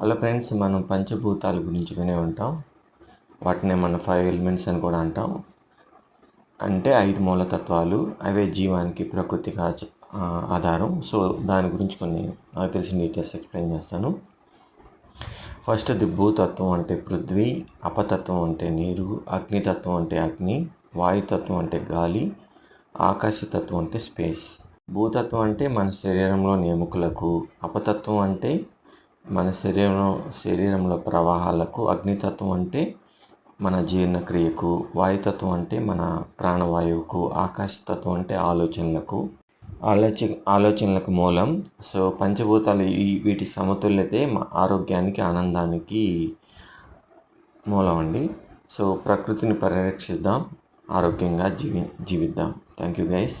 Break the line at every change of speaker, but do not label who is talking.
అలా ఫ్రెండ్స్ మనం పంచభూతాల గురించి వినే ఉంటాం. వాటిని మన ఫైవ్ ఎలిమెంట్స్ అని కూడా అంటాం. అంటే ఐదు మూలతత్వాలు. అవే జీవానికి ప్రకృతికి ఆచ- ఆధారం. సో దాని గురించి కొన్ని నాకు తెలిసిన డీటెయిల్స్ ఎక్స్ప్లెయిన్ చేస్తాను. ఫస్ట్ ది భూతత్వం అంటే పృథ్వీ అపతత్వం అంటే నీరు అగ్నితత్వం అంటే అగ్ని వాయుతత్వం అంటే గాలి ఆకాశతత్వం అంటే స్పేస్ భూతత్వం అంటే మన శరీరంలోని ఎముకలకు అపతత్వం అంటే మన శరీరం శరీరంలో ప్రవాహాలకు అగ్నితత్వం అంటే మన జీర్ణక్రియకు వాయుతత్వం అంటే మన ప్రాణవాయువుకు ఆకాశతత్వం అంటే ఆలోచనలకు ఆలోచ ఆలోచనలకు మూలం. సో పంచభూతాలు ఈ వీటి సమతుల్యతే మా ఆరోగ్యానికి ఆనందానికి మూలం అండి. సో ప్రకృతిని పరిరక్షిద్దాం ఆరోగ్యంగా జీవి జీవిద్దాం. Thank you guys.